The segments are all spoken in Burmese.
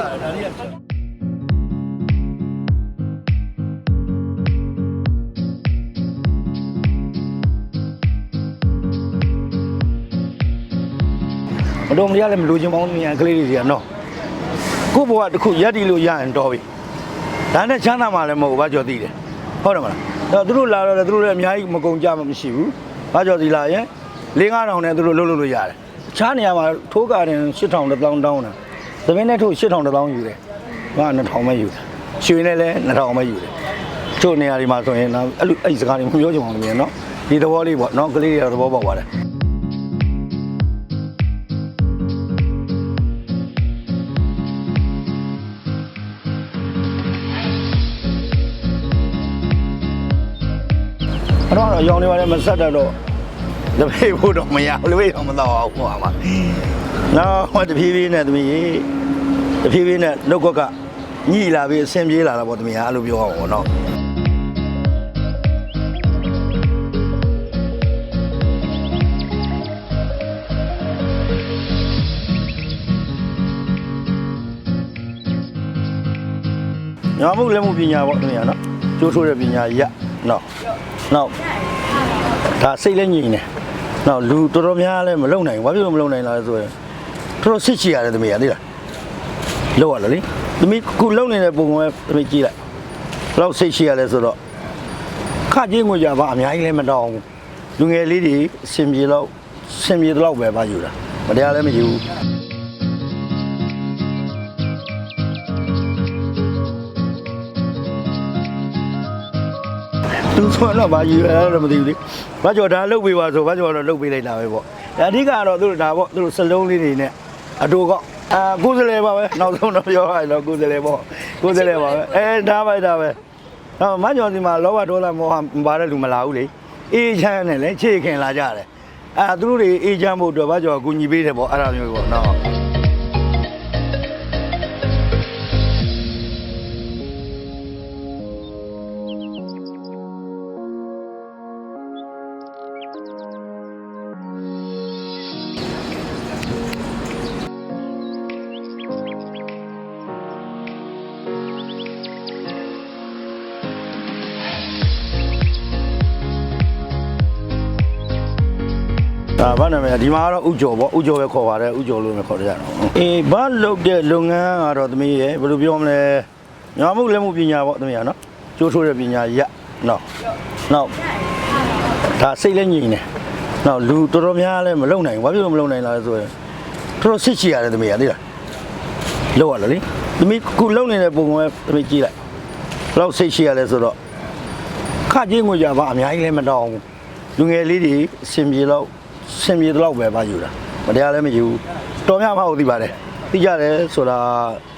ဒါလေးကမတော်မရလည်းမလိုချင်ပါဘူးမြန်ကလေးတွေကနော်ကို့ဘဝတစ်ခုရက်တီလို့ရရင်တော်ပြီဒါနဲ့ချမ်းသာမှလည်းမဟုတ်ဘူးဘာကြော်သိတယ်ဟုတ်တယ်မလားအဲ့တော့သူတို့လာတော့လည်းသူတို့လည်းအများကြီးမကုန်ကြမှမရှိဘူးဘာကြော်သိလာရင်၄9000နဲ့သူတို့လှုပ်လှုပ်လို့ရတယ်ချားနေရာမှာထိုးကာတင်8000တောင်းတောင်းတာ သမင်းနဲ့ထိုး8000တောင်းယူတယ်ဘာ2000ပဲယူတယ်ရွှေနဲ့လည်း2000ပဲယူတယ်ချို့နေရာဒီမှာဆိုရင်တော့အဲ့လိုအဲ့ဒီစကားတွေမပြောချင်ပါဘူးမြန်နော်ဒီသဘောလေးပေါ့နော်ကလေးတွေသဘောပေါက်ပါတယ်အဲ့တော့တော့ရောင်နေပါလေမဆက်တတ်တော့တပည့်ဖို့တော့မရဘူးလေတော့မတော့အောင်ဟိုမှာ နော်ဟိုတဖြည်းဖြည်းနဲ့သမီးတဖြည်းဖြည်းနဲ့နှုတ်ကွက်ကညှိလာပြီးအဆင်ပြေလာတာပေါ့သမီးဟာအဲ့လိုပြောအောင်ပေါ့နော်ညမှုလက်မှုပညာပေါ့သမီးဟာနော်ကျိုးထိုးတဲ့ပညာရနော်နောက်ဒါစိတ်လည်းညင်နေနောက်လူတော်တော်များလည်းမလုံနိုင်ဘူးဘာဖြစ်လို့မလုံနိုင်လဲဆိုရင် တော်တော်စစ်ချီရတယ်သမီးကသိလားလောက်ရလားလေသမီးခုလုံနေတဲ့ပုံကသမီးကြည့်လိုက်ဘယ်လောက်စိတ်ချီရလဲဆိုတော့ခကြင်းငွေကြပါအများကြီးလည်းမတောင်းဘူးလူငယ်လေးတွေအစင်ပြေတော့စင်ပြေတော့ပဲပါယူတာမတရားလည်းမယူဘူးသူဆိုတော့ဘာယူရလဲတော့မသိဘူးလေဘာကြော်ဒါလုတ်ပေးပါဆိုဘာကြော်တော့လုတ်ပေးလိုက်တာပဲပေါ့ဒါအဓိကတော့သူတို့ဒါပေါ့သူတို့စလုံးလေးတွေနဲ့ အတူကအာကိုယ်စလဲပါပဲနောက်ဆုံးတော့ပြောရရင်တော့ကိုယ်စလဲပေါ့ကိုယ်စလဲပါပဲအဲဒါပဲဒါပဲဟောမကြော်ဒီမှာလောဘဒေါသမောဟမပါတဲ့လူမလာဘူးလေအေးချမ်းနဲ့လေခြေခင်လာကြတယ်အာသူတို့တွေအေးချမ်းဖို့အတွက်ဘာကြော်ကူညီပေးတယ်ပေါ့အဲ့ဒါမျိုးပေါ့နော် နာမည်လဲဒီမှာကတော့ဥကျော်ပေါ့ဥကျော်ပဲခေါ်ပါတယ်ဥကျော်လို့ပဲခေါ်ကြတာပေါ့အေးဘာလုပ်တဲ့လုပ်ငန်းကတော့သမီးရဲ့ဘယ်လိုပြောမလဲညာမှုလက်မှုပညာပေါ့သမီးကနော်ကျိုးထိုးတဲ့ပညာရနော်နောက်ဒါစိတ်လည်းညင်နေနောက်လူတော်တော်များလည်းမလုံနိုင်ဘူးဘာဖြစ်လို့မလုံနိုင်လဲဆိုရင်တော်တော်စစ်ချီရတယ်သမီးကသိလားလောက်ရလားလေသမီးခုလုံနေတဲ့ပုံကသမီးကြည့်လိုက်ဘယ်လောက်စိတ်ချီရလဲဆိုတော့ခကြင်းငွေကြပါအများကြီးလည်းမတောင်းဘူးလူငယ်လေးတွေအစင်ပြေတော့ စင်ပြေတော့ပဲပါယူတာမတရားလည်းမယူတော်များမှဟုတ်သိပါတယ်သိကြတယ်ဆိုတာ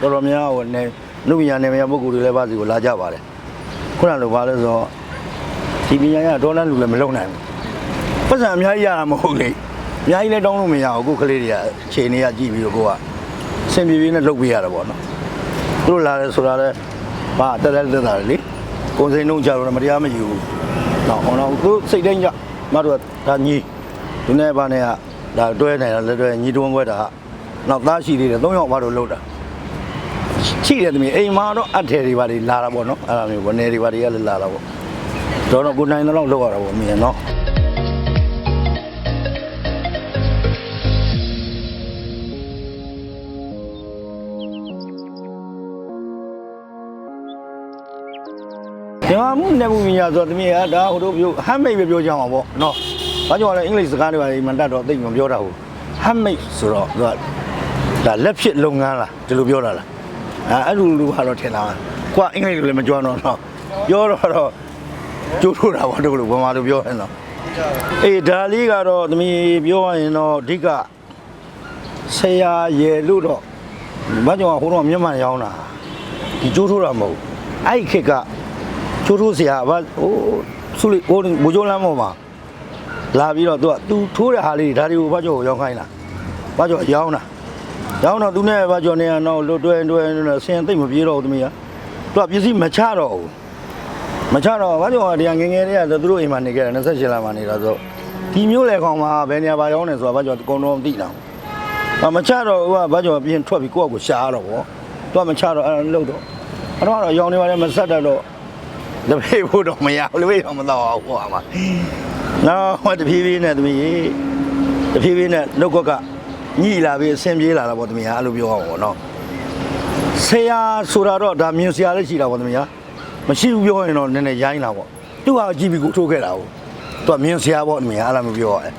တော်တော်များဟိုနေလူပညာနယ်များပုဂ္ဂိုလ်တွေလည်းပါစီကိုလာကြပါတယ်ခုနလိုပါလဲဆိုတော့ဒီပညာရဒေါ်လာလူလည်းမလုံနိုင်ဘူးပတ်စံအများကြီးရတာမဟုတ်လေအများကြီးလည်းတောင်းလို့မရဘူးကိုယ်ကလေးတွေကခြေနေရကြည့်ပြီးတော့ကိုကစင်ပြေပြေနဲ့လုပ်ပေးရတာပေါ့နော်သူတို့လာတယ်ဆိုတာလည်းဘာတက်တက်တက်တာလေကိုယ်စိန်လုံးကြတော့မတရားမယူဘူးတော့ဟောတော့သူစိတ်တိုင်းကြမတို့ကဒါညီ ဒီနေ့ဘာနဲ့ကဒါတွဲနေတာလက်တွဲညီတွန်းခွဲတာကနောက်သားရှိသေးတယ်၃ယောက်ဘာလို့လှုပ်တာရှိတယ်သမီးအိမ်မှာတော့အထည်တွေဘာတွေလာတာပေါ့နော်အဲ့လိုမျိုးဝနေတွေဘာတွေကလည်းလာတာပေါ့တော့တော့ကိုနိုင်တော့လောက်ရတာပေါ့မြင်နော်ဒီမှာမှုနေမှုမြညာဆိုတော့တမီးကဒါဟိုတို့ပြောဟမ်းမိတ်ပဲပြောကြအောင်ပေါ့နော်။ ဘာကြောင့်လဲအင်္ဂလိပ်စကားတွေပါလေမတတ်တော့သိမပြောတာဘူး။ဟမ်းမိတ်ဆိုတော့သူကဒါလက်ဖြစ်လုပ်ငန်းလားဒီလိုပြောတာလား။အဲအဲ့လိုလူကတော့ထင်တာ။ကိုကအင်္ဂလိပ်လိုလည်းမကြွတော့တော့ပြောတော့တော့ကျိုးထိုးတာပေါ့တို့လိုဘာမှလိုပြောရင်တော့အေးဒါလေးကတော့တမီးပြောရရင်တော့အဓိကဆရာရယ်လို့တော့ဘာကြောင့်ဟိုတော့မြန်မာရောင်းတာဒီကျိုးထိုးတာမဟုတ်ဘူးအဲ့ဒီခေတ်ကချိုးထိုးဆရာဘာဟိုဆုလေးဟိုဘူဂျုံလမ်းပေါ်မှာ လာပြီးတော့သူကသူထိုးတဲ့ဟာလေးဒါတွေကိုဘာကြောရောင်းခိုင်းတာဘာကြောရောင်းတာရောင်းတော့သူနဲ့ဘာကြောနေရတော့လွတ်တွဲတွဲတွဲဆင်သိမ့်မပြေတော့ဘူးသမီးကသူကပစ္စည်းမချတော့ဘူးမချတော့ဘာကြောတရားငယ်ငယ်လေးကသူတို့အိမ်မှာနေခဲ့တယ်28လမ်းမှာနေတာဆိုဒီမျိုးလေကောင်မှာဘယ်နေရာပါရောင်းနေဆိုတာဘာကြောအကုန်လုံးသိတာဘာမချတော့ဟိုကဘာကြောပြင်ထွက်ပြီးကိုယ့်အကိုရှားတော့ဗောသူကမချတော့အဲ့ဒါလှုပ်တော့အဲ့တော့တော့ရောင်နေပါတယ်မဆက်တတ်တော့တပိတ်ဖို့တော့မရဘူးတပိတ်တော့မတော့အောင်ဟိုမှာ နော်ဟိုတဖြည်းဖြည်းနဲ့သမီးတဖြည်းဖြည်းနဲ့နှုတ်ကွက်ကညှိလာပြီးအဆင်ပြေလာတာပေါ့သမီးဟာအဲ့လိုပြောအောင်ပေါ့နော်ဆရာဆိုတာတော့ဒါမြင်ဆရာလည်းရှိတာပေါ့သမီးဟာမရှိဘူးပြောရင်တော့နည်းနည်းရိုင်းလာပေါ့သူကကြည့်ပြီးကိုထိုးခဲ့တာဟုတ်သူကမြင်ဆရာပေါ့သမီးဟာအဲ့လိုမျိုးပြောရတယ်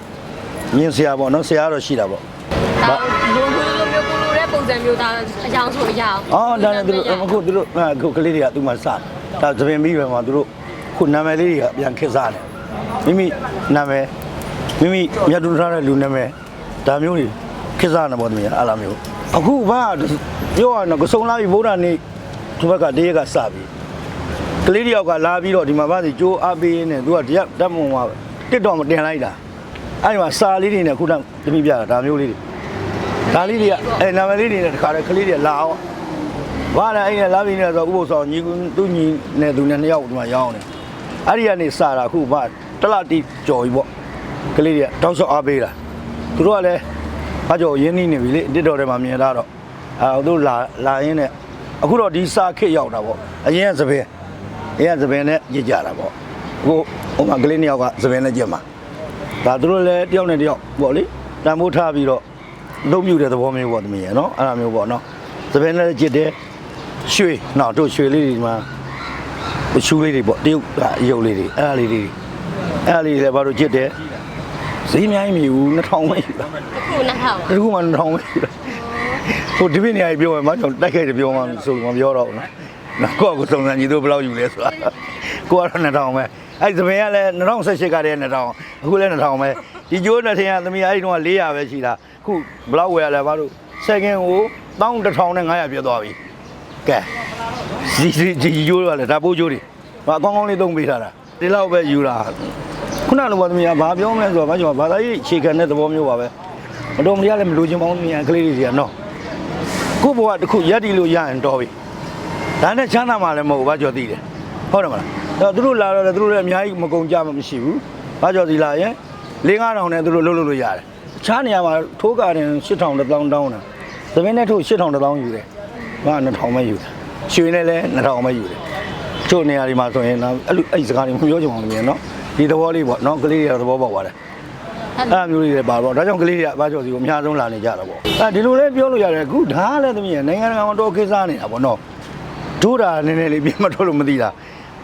မြင်ဆရာပေါ့နော်ဆရာတော့ရှိတာပေါ့ဒါလိုလိုလိုမျိုးကိုလိုတဲ့ပုံစံမျိုးဒါအကြောင်းဆိုအရာအော်ဒါနဲ့သူတို့အခုသူတို့အခုကလေးတွေကသူ့မှာစဒါသပင်ပြီးပဲမှာသူတို့ခုနာမည်လေးတွေကပြန်ခက်စားတယ် မိမိနာမည်မိမိမြတ်တူထားတဲ့လူနာမည်ဒါမျိုးတွေခက်စားနေပေါ့တမီးအဲ့လိုမျိုးအခုဘာပြောရတော့ကစုံလာပြီဗုဒ္ဓနေ့ဒီဘက်ကတရက်ကစပြီကလေးတယောက်ကလာပြီးတော့ဒီမှာဗာစီကြိုးအားပေးနေသူကဒီကဓာတ်မုံမှာတစ်တော့မတင်လိုက်တာအဲ့ဒီမှာစာလေးတွေနဲ့ခုနတမီးပြတာဒါမျိုးလေးတွေဒါလေးတွေကအဲနာမည်လေးတွေနဲ့တခါတည်းကလေးတွေလာအောင်ဘာလဲအဲ့ဒါလာပြီးနေဆိုဥပုသ်ဆောင်ညီကူသူညီနဲ့သူနဲ့နှစ်ယောက်ဒီမှာရောင်းနေအဲ့ဒီကနေစတာခုဘာ တလတိကြော်ပြီပေါ့ကလေးတွေကတောက်ဆော့အားပေးတာသူတို့ကလည်းဘာကြော်ရင်းနှီးနေပြီလေတစ်တော်ထဲမှာမြင်လာတော့အဲသူတို့လာလာရင်းနဲ့အခုတော့ဒီစာခစ်ရောက်တာပေါ့အရင်ကသပင်အရင်ကသပင်နဲ့ကြည့်ကြတာပေါ့အခုဟိုမှာကလေးနှစ်ယောက်ကသပင်နဲ့ကြည့်မှာဒါသူတို့လည်းတယောက်နဲ့တယောက်ပေါ့လေတန်ဖိုးထားပြီးတော့လုံးမြူတဲ့သဘောမျိုးပေါ့သမီးရယ်နော်အဲ့လိုမျိုးပေါ့နော်သပင်နဲ့ကြည့်တယ်ရွှေနော်တို့ရွှေလေးတွေမှာရှူးလေးတွေပေါ့တရုတ်ကအယုတ်လေးတွေအဲ့ဒါလေးတွေ အဲ့ဒါလေးတွေလည်းဘာလို့ကြစ်တယ်ဈေးအများကြီးမြည်ဘူး2000ပဲယူတာခုနှစ်ထောင်တခုမှ2000ပဲယူတာဟိုဒီပြနေရာကြီးပြောရင်မကြောင့်တိုက်ခိုက်တယ်ပြောမှဆိုမပြောတော့ဘူးနော်နော်ကိုယ့်ကိုယ်စုံစမ်းကြည့်တို့ဘယ်လောက်ယူလဲဆိုတာကိုကတော့2000ပဲအဲ့သမီးကလည်း2018ကတည်းက2000အခုလည်း2000ပဲဒီကျိုးနဲ့ထင်ရသမီးအဲ့ဒီတော့400ပဲရှိတာခုဘယ်လောက်ဝယ်ရလဲဘာလို့ second ကို11500ပြည့်သွားပြီကဲဒီဒီဒီကျိုးတော့လေဒါပိုးကျိုးတွေဘာကောင်းကောင်းလေးသုံးပေးထားတာဒီလောက်ပဲယူတာ ခုနလိုပါသမီးကဘာပြောမလဲဆိုတော့ဘာကြောင့်ဘာသာရေးအခြေခံတဲ့သဘောမျိုးပါပဲမတော်မရလည်းမလိုချင်ပါဘူးသမီးကကလေးတွေစီကနော်ကို့ဘဝတစ်ခုရက်တီလို့ရရင်တော်ပြီဒါနဲ့ချမ်းသာမှလည်းမဟုတ်ဘူးဘာကြောင့်သိတယ်ဟုတ်တယ်မလားအဲ့တော့သူတို့လာတော့လည်းသူတို့လည်းအများကြီးမကုန်ကြမှမရှိဘူးဘာကြောင့်ဒီလာရင်၄9000နဲ့သူတို့လှုပ်လှုပ်လို့ရတယ်ချားနေရမှာထိုးကားတယ်8000တောင်းတောင်းတာသမင်းနဲ့ထိုး8000တောင်းယူတယ်ဘာ2000ပဲယူတယ်ရွှေနဲ့လည်း2000ပဲယူတယ်ချို့နေရာဒီမှာဆိုရင်တော့အဲ့လိုအဲ့စကားတွေမပြောချင်ပါဘူးမြန်နော် ဒီသဘောလေးပေါ့နော်ကလေးတွေသဘောပေါက်ပါတယ်အဲ့အမျိုးလေးတွေပါတော့ဒါကြောင့်ကလေးတွေကဘာကြောင့်စီကိုအများဆုံးလာနေကြတာပေါ့အဲဒီလိုလေးပြောလို့ရတယ်အခုဒါလည်းသမီးရနိုင်ငံတကာမှာတော့ကိစ္စနေတာပေါ့နော်ဒိုးတာနည်းနည်းလေးပြင်မထုတ်လို့မသိတာ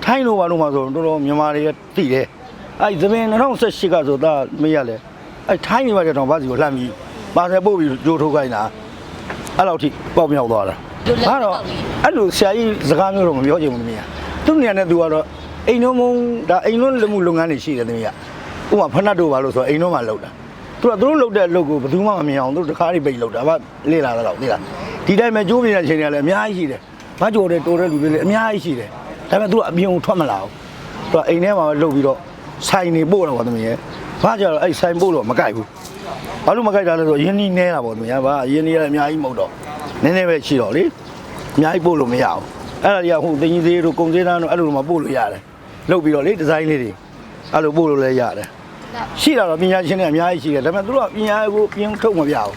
ထိုင်းလိုပါလို့မှဆိုတော်တော်မြန်မာတွေကသိတယ်အဲ့သပင်2018ကဆိုတာမေးရလဲအဲ့ထိုင်းနေပါကြတော့ဘာစီကိုလှမ်းပြီးပါဆယ်ပို့ပြီးကြိုးထုတ်ခိုင်းတာအဲ့လောက်ထိပေါက်မြောက်သွားတာဟာတော့အဲ့လိုဆရာကြီးစကားမျိုးတော့မပြောချင်ဘူးတမီးကသူ့နေရာနဲ့သူကတော့ အိမ်လုံးမုံဒါအိမ်လုံးလူမှုလုပ်ငန်းတွေရှိတယ်တမီးကဥပမာဖက်နတ်တို့ပါလို့ဆိုတော့အိမ်လုံးမှာလုပ်တာသူကသူတို့လုပ်တဲ့အလုပ်ကိုဘယ်သူမှမမြင်အောင်သူတို့တခါးတွေပိတ်လုပ်တာဗလေ့လာတော့သိလားဒီတိုင်းပဲကြိုးပြနေတဲ့ချိန်တွေကလည်းအများကြီးရှိတယ်ဘာကြိုတဲ့တိုးတဲ့လူတွေလည်းအများကြီးရှိတယ်ဒါပေမဲ့သူကအပြင်ကိုထွက်မလာဘူးသူကအိမ်ထဲမှာပဲလုပ်ပြီးတော့ဆိုင်နေပို့တော့ဗောတမီးရဲ့ဘာကြတော့အဲ့ဆိုင်ပို့တော့မကြိုက်ဘူးဘာလို့မကြိုက်တာလဲဆိုတော့ရင်းနှီးနေတာပေါ့သူများဗျာရင်းနှီးရတယ်အများကြီးမဟုတ်တော့နည်းနည်းပဲရှိတော့လေအများကြီးပို့လို့မရအောင်အဲ့ဒါတွေကဟိုတင်ကြီးသေးတို့ကုံသေးတန်းတို့အဲ့လိုမှပို့လို့ရတယ် လုပ်ပြီးတော့လေဒီဇိုင်းလေးတွေအဲ့လိုပို့လို့လည်းရတယ်ရှိတာတော့ပညာရှင်တွေအများကြီးရှိတယ်ဒါပေမဲ့သူတို့ကပညာကိုပြင်ထုတ်မပြဘူး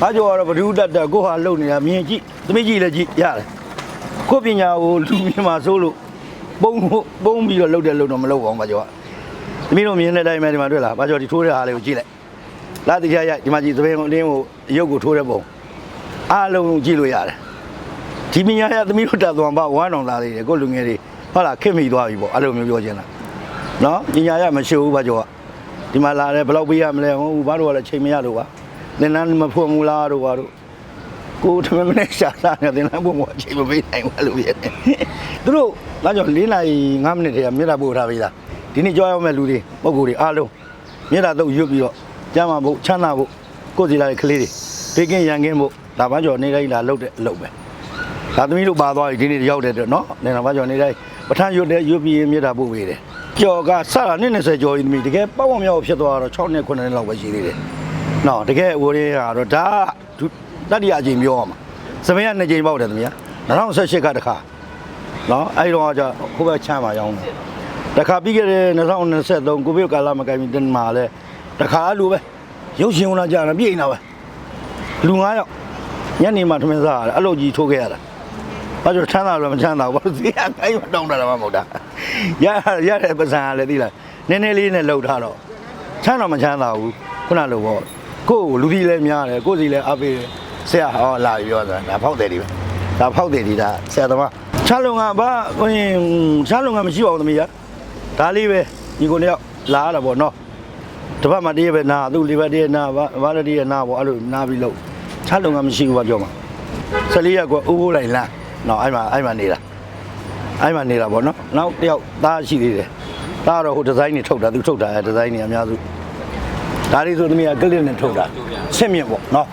ဘာကြောကတော့ဘဒုတတ်တက်ကိုဟာလုံနေတာမြင်ကြည့်သမီးကြည့်လည်းကြည့်ရတယ်ကိုပညာကိုလူမြင်မှာစိုးလို့ပုံပုံပြီးတော့လုပ်တယ်လို့တော့မလုပ်ပါဘူးဘာကြောကသမီးတို့မြင်တဲ့အတိုင်းပဲဒီမှာတွေ့လားဘာကြောဒီထိုးတဲ့ဟာလေးကိုကြည့်လိုက်လာတိကျရိုက်ဒီမှာကြည့်သပင်ကိုအတင်းကိုရုပ်ကိုထိုးတဲ့ပုံအားလုံးကြည့်လို့ရတယ်ဒီပညာရသမီးတို့တက်သွားပါဝမ်းတော်သားလေးတွေကိုလူငယ်တွေ ဟုတ်လားခင်မိသွားပြီပေါ့အဲ့လိုမျိုးပြောချင်တာနော်ပညာရမရှိဘူးဘာကြောကဒီမှာလာတယ်ဘယ်လောက်ပေးရမလဲဟိုဘာတို့ကလည်းချိန်မရလို့ပါသင်္นานမဖွင့်ဘူးလားတို့ဘာတို့ကိုယ်ထမင်းမနဲ့ရှာစားနေသင်္นานဘုံကအချိန်မပေးနိုင်ဘူးအဲ့လိုဖြစ်နေသူတို့လာကြော၄နာရီ5မိနစ်တည်းကမြေတာပို့ထားပြီလားဒီနေ့ကြောက်ရမယ့်လူတွေပုံကိုယ်တွေအားလုံးမြေတာတော့ရွတ်ပြီးတော့ ကျမ်းမာဖို့ချမ်းသာဖို့ကိုယ်စီလာတဲ့ကလေးတွေဘေးကင်းရန်ကင်းဖို့ဒါဘာကြောင့်နေတိုင်းလာလှုပ်တဲ့အလုပ်ပဲ ဒါသမီးတို့ပါသွားပြီဒီနေ့ရောက်တဲ့အတွက်နော်နေတော့ဘာကြောင့်နေတိုင်းပထမရွတ်တဲ့ရွတ်ပြီးမြေတာပို့ပေးတယ်ကြော်ကစတာနှစ်20ကျော်ကြီးသမီးတကယ်ပေါ့ပေါ့မြောက်ဖြစ်သွားတော့6နှစ်9နှစ်လောက်ပဲရှိသေးတယ်နော်တကယ်ဝိုးရင်းကတော့ဒါဒုတတိယအချိန်ပြောရမှာစပင်းက2ချိန်ပေါက်တယ်သမီးက2018ကတခါနော်အဲ့တော့ကျဟိုဘက်ချမ်းပါရောင်းတယ်တခါပြီးခဲ့တဲ့2023ကိုဗစ်ကာလမကိုင်မီတင်မှာလဲတခါလိုပဲရုပ်ရှင်ဝင်လာကြတာပြိနေတာပဲလူ9ယောက်ညနေမှထမင်းစားရတယ်အဲ့လိုကြီးထိုးခဲ့ရတာ ဘာလို့ချမ်းသာလို့မချမ်းသာဘူးဘာလို့ဈေးကခိုင်းမတောင်းတာမှမဟုတ်တာရရတဲ့ပစံကလည်းသိလားနည်းနည်းလေးနဲ့လှုပ်ထားတော့ချမ်းတော့မချမ်းသာဘူးခုနလိုပေါ့ကိုယ်လူကြီးလည်းများတယ်ကိုယ်စီလည်းအပေးတယ်ဆရာဟောလာပြောတာဒါဖောက်တယ်ဒီပဲဒါဖောက်တယ်ဒီဒါဆရာသမားချမ်းလုံကဘာကိုရင်ချမ်းလုံကမရှိပါဘူးသမီးရဒါလေးပဲဒီကိုတယောက်လာရတာပေါ့နော်တစ်ပတ်မှတည်းပဲနာသူ့လေးပဲတည်းနာဘာဘာတည်းနာပေါ့အဲ့လိုနာပြီးလို့ချမ်းလုံကမရှိဘူးပါပြောမှာ၁၄ရက်ကွာဥပိုးလိုက်လမ်း နော်အဲ့မှာအဲ့မှာနေတာအဲ့မှာနေတာပေါ့နော်နောက်တယောက်သားရှိသေးတယ်သားတော့ဟိုဒီဇိုင်းတွေထုတ်တာသူထုတ်တာဒီဇိုင်းတွေအများစုဒါတွေဆိုသမီးကကလစ်နဲ့ထုတ်တာဆင့်မြင့်ပေါ့နော်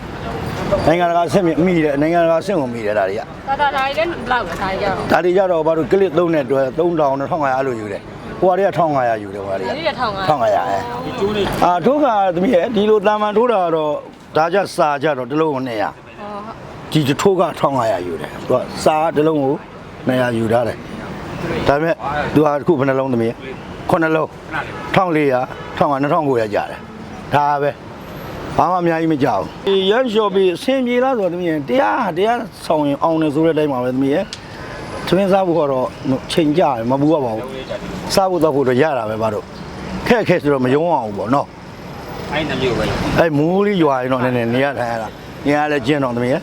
နိုင်ငံတကာဆင့်မြင့်မိတယ်နိုင်ငံတကာဆင့်ဝင်မိတယ်ဒါတွေကဒါဒါဒါတွေလည်းဘလောက်လဲဒါတွေကြတော့ဒါတွေကြတော့ဘာလို့ကလစ်သုံးတဲ့အတွက်3000 2500အဲ့လိုယူတယ်ဟိုကတွေက1500ယူတယ်ဟိုကတွေက1500 1500အဲဒီကျိုးလေးအာထိုးကသမီးရဲ့ဒီလိုတာမန်ထိုးတာတော့ဒါကြစာကြတော့တလုံး900 ဒီတထိုးက1500ယူတယ်သူကစာကတစ်လုံးကို900ယူထားတယ်ဒါပေမဲ့သူဟာအခုဘယ်နှလုံးသမီးခုနှလုံး1400 1500 2900ကြားတယ်ဒါပဲဘာမှအများကြီးမကြောက်ဘူးရန်လျှော်ပြီးအဆင်ပြေလားဆိုတော့သမီးတရားတရားဆောင်ရင်အောင်တယ်ဆိုတဲ့အတိုင်းပါပဲသမီးရသွင်းစားဖို့ကတော့ချိန်ကြတယ်မပူရပါဘူးစားဖို့တော့ဖို့တော့ရတာပဲဘာလို့ခက်ခက်ဆိုတော့မယုံအောင်ဘူးပေါ့နော်အဲ့နှမျိုးပဲအဲ့မိုးလေးရွာရင်တော့နည်းနည်းနေရထိုင်ရတာနေရလဲကျင်းတော့သမီးရ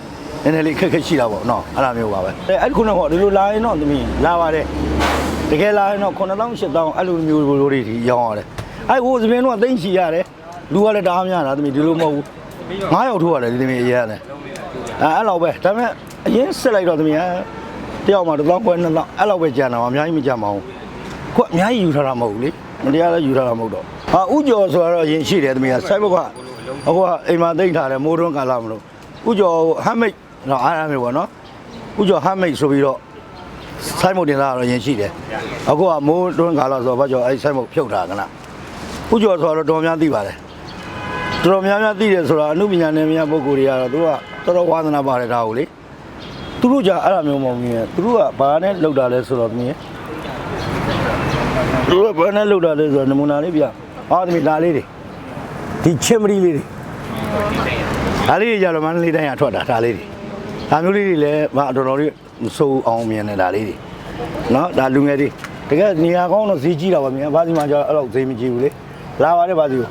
နည်းနည်းလေးခက်ခက်ရှိတာပေါ့နော်အဲ့လိုမျိုးပါပဲအဲအဲ့ဒီခုနကဒီလိုလာရင်တော့သမီးလာပါတယ်တကယ်လာရင်တော့9000 8000အဲ့လိုမျိုးလိုတွေဒီရောင်းရတယ်အဲ့ဟိုသမီးတော့သိမ့်ချီရတယ်လူကလည်းတအားများတာသမီးဒီလိုမဟုတ်ဘူး9ယောက်ထိုးရတယ်ဒီသမီးအရင်ရတယ်အဲအဲ့လောက်ပဲဒါပေမဲ့အရင်ဆက်လိုက်တော့သမီးကတယောက်မှ1000ခွဲ2000အဲ့လောက်ပဲကျန်တာပါအများကြီးမကျန်ပါဘူးခုအများကြီးယူထားတာမဟုတ်ဘူးလေမတရားလည်းယူထားတာမဟုတ်တော့ဟာဥကျော်ဆိုတော့အရင်ရှိတယ်သမီးကစိုက်ဘုတ်ကအခုကအိမ်မှာတိတ်ထားတယ်မိုးတွန်းကာလာမလို့ဥကျော်ဟမ်းမိတ် တော့အားရမယ်ပေါ့နော်ဥကျော်ဟမ်းမိတ်ဆိုပြီးတော့ဆိုင်မုတ်တင်လာတော့ရင်ရှိတယ်အခုကမိုးတွန်းကာလာဆိုတော့ဘာကြောင့်အဲ့ဆိုင်မုတ်ဖြုတ်တာကလားဥကျော်ဆိုတော့တော်တော်များသိပါတယ်တော်တော်များများသိတယ်ဆိုတော့အမှုပညာနယ်များပုဂ္ဂိုလ်တွေကတော့သူကတော်တော်ဝါသနာပါတယ်ဒါကိုလေသူတို့じゃအဲ့လိုမျိုးမဟုတ်ဘူးသူတို့ကဘာနဲ့လောက်တာလဲဆိုတော့မြင်သူတို့ကဘာနဲ့လောက်တာလဲဆိုတော့နမူနာလေးပြဟောဒီဒါလေးတွေဒီချင်မရီလေးတွေဒါလေးတွေကြတော့မန္တလေးတိုင်းကထွက်တာဒါလေးတွေ ဒါမျိုးလေးတွေလည်းမတော်တော်လေးမစိုးအောင်မြင်နေတာလေးတွေနော်ဒါလူငယ်တွေတကယ်နေရာကောင်းတော့ဈေးကြီးတာပါမြန်ဘာဒီမှာကျတော့အဲ့လောက်ဈေးမကြီးဘူးလေလာပါတယ်ဘာဒီကို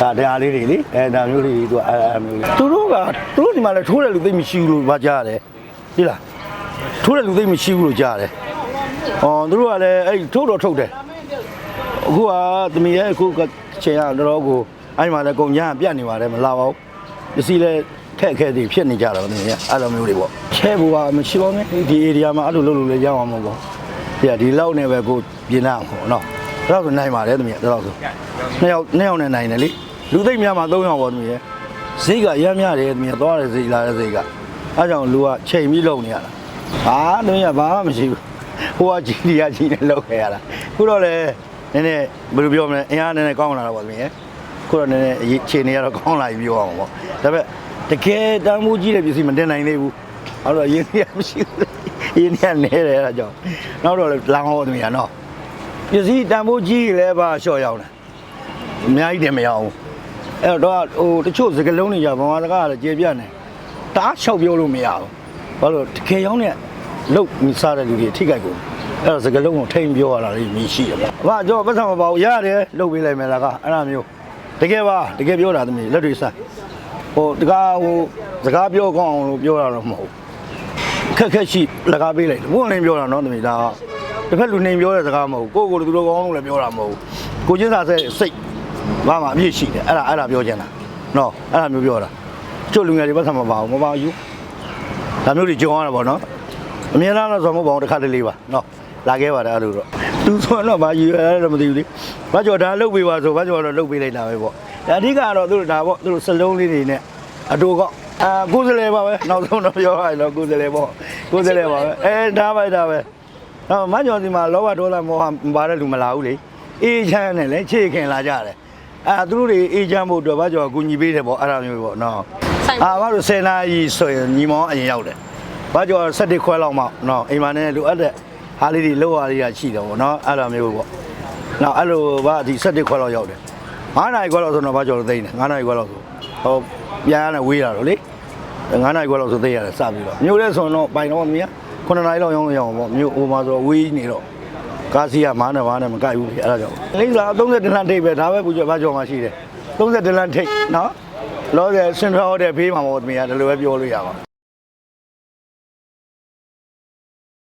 ဒါတရားလေးတွေလေအဲဒါမျိုးလေးတွေသူကအဲအဲမျိုးလေးသူတို့ကသူတို့ဒီမှာလည်းထိုးတယ်လူသိမရှိဘူးလို့ဘာကြားရတယ်ဒီလားထိုးတယ်လူသိမရှိဘူးလို့ကြားရတယ်ဟောသူတို့ကလည်းအဲ့ထိုးတော့ထုတ်တယ်အခုကသမီးရဲ့အခုကချိန်ရတော့တော်ကိုအဲ့မှာလည်းကုန်ညာပြတ်နေပါတယ်မလာပါဘူးပစ္စည်းလ ည်းခက်ခဲတွေဖြစ်နေကြတာသမီးရဲ့အဲ့လိုမျိုးတွေပေါ့ချဲဘူးကမရှိပါနဲ့ဒီ area မှာအဲ့လိုလုပ်လို့လည်းရအောင်မဟုတ်ဘူးပြဒီလောက်နဲ့ပဲကိုပြင်လာအောင်နော်ဒါတော့ဆိုနိုင်ပါတယ်သမီးရဲ့ဒါတော့ဆိုနှစ်ယောက်နှစ်ယောက်နဲ့နိုင်တယ်လေလူသိမ့်များမှာ၃ယောက်ပေါ့သမီးရဲ့ဈေးကရမ်းများတယ်သမီးရဲ့သွားတယ်ဈေးလာတဲ့ဈေးကအဲကြောင့်လူကချိန်ပြီးလုံနေရတာဟာသမီးကဘာမှမရှိဘူးဟိုကကြီးဒီကကြီးနဲ့လောက်ခဲ့ရတာခုတော့လေနည်းနည်းဘယ်လိုပြောမလဲအင်အားနည်းနည်းကောင်းလာတာပေါ့သမီးရဲ့ခုတော့နည်းနည်းအရေးအခြေအနေကတော့ကောင်းလာပြီပြောအောင်ပေါ့ဒါပေမဲ့ တကယ်တမ်းမှုကြီးတဲ့ပစ္စည်းမတင်နိုင်သေးဘူးအဲ့တော့ရင်းနှီးမရှိဘူးရင်းနှီးနေတယ်အဲ့ဒါကြောင့်နောက်တော့လောင်ဟောသမီးကနော်ပစ္စည်းတမ်းမှုကြီးလည်းပါလျှော့ရောက်တယ်အများကြီးတင်မရအောင်အဲ့တော့ဟိုတချို့စကလုံးတွေကြဗမာစကားကလည်းကျေပြတ်နေတားလျှောက်ပြောလို့မရဘူးဘာလို့တကယ်ရောက်နေလုတ်မိစားတဲ့လူတွေထိခိုက်ကုန်အဲ့တော့စကလုံးကိုထိန်ပြောရတာလေးမြည်ရှိတယ်။ဘာကြောပတ်စံမပါဘူးရတယ်လုတ်ပေးလိုက်မယ်လားကအဲ့ဒါမျိုးတကယ်ပါတကယ်ပြောတာသမီးလက်တွေဆက် ဟိုတကားဟိုစကားပြောကောင်းအောင်လို့ပြောတာတော့မဟုတ်ခက်ခက်ရှိလက်ကားပေးလိုက်ဘုန်းလင်းပြောတာနော်သမီးဒါတစ်ဖက်လူနေပြောတဲ့စကားမဟုတ်ကိုကိုလူတော်ကောင်းလို့လည်းပြောတာမဟုတ်ကိုချင်းစာဆက်စိတ်ဘာမှအပြည့်ရှိတယ်အဲ့ဒါအဲ့ဒါပြောချင်တာနော်အဲ့ဒါမျိုးပြောတာကျွတ်လူငယ်တွေဘာသာမပါဘူးမပါဘူးဒါမျိုးတွေကြောင်းရတာပေါ့နော်အများလားတော့ဆိုမဟုတ်ပါဘူးတစ်ခါတလေပါနော်လာခဲ့ပါတယ်အဲ့လိုတော့သူဆိုတော့ဘာယူရလဲတော့မသိဘူးလေဘာကြောဒါလုတ်ပေးပါဆိုဘာကြောတော့လုတ်ပေးလိုက်တာပဲပေါ့ အဓိကတော့သူတို့ဒါပေါ့သူတို့စလုံးလေးတွေနဲ့အတူကအာကိုယ်စလဲပါပဲနောက်ဆုံးတော့ပြောရရင်တော့ကိုယ်စလဲပေါ့ကိုယ်စလဲပါပဲအဲဒါပဲဒါပဲတော့မကြောဒီမှာလောဘဒေါသမောဟမပါတဲ့လူမလာဘူးလေအေးချမ်းနဲ့လဲခြေခင်လာကြတယ်အာသူတို့တွေအေးချမ်းဖို့အတွက်ဘာကြောအကူညီပေးတယ်ပေါ့အဲ့ဒါမျိုးပေါ့နော်ဆိုင်အာဘာလို့10နာရီဆိုရင်ညီမောင်အရင်ရောက်တယ်။ဘာကြော7ခွဲလောက်မှနော်အိမ်မှာနဲ့လိုအပ်တဲ့ဟာလေးတွေလောက်ရရရှိတယ်ပေါ့နော်အဲ့လိုမျိုးပေါ့။နောက်အဲ့လိုဘာဒီ7ခွဲလောက်ရောက်တယ်။ 9နာရီခွဲလောက်ဆိုတော့ဘာကြောသိနေ9နာရီခွဲလောက်ဆိုဟောပြန်ရတဲ့ဝေးတာတော့လေ9နာရီခွဲလောက်ဆိုသိရတယ်စပြီးတော့မြို့လဲဆိုတော့ပိုင်တော့မင်း9 9နာရီလောက်ရောင်းရအောင်ပေါ့မြို့ဟိုမှာဆိုဝေးနေတော့ကားစီကမားနဲ့မားနဲ့မကိုက်ဘူးအဲ့ဒါကြောင့်လိမ့်လာ30လမ်းထိပ်ပဲဒါပဲပူကြဘာကြော်မှရှိတယ်30လမ်းထိပ်နော်လောဆယ်စင်ထရဟိုတယ်ဖေးမှာပေါ့သမီးကဒီလိုပဲပြောလို့ရပါ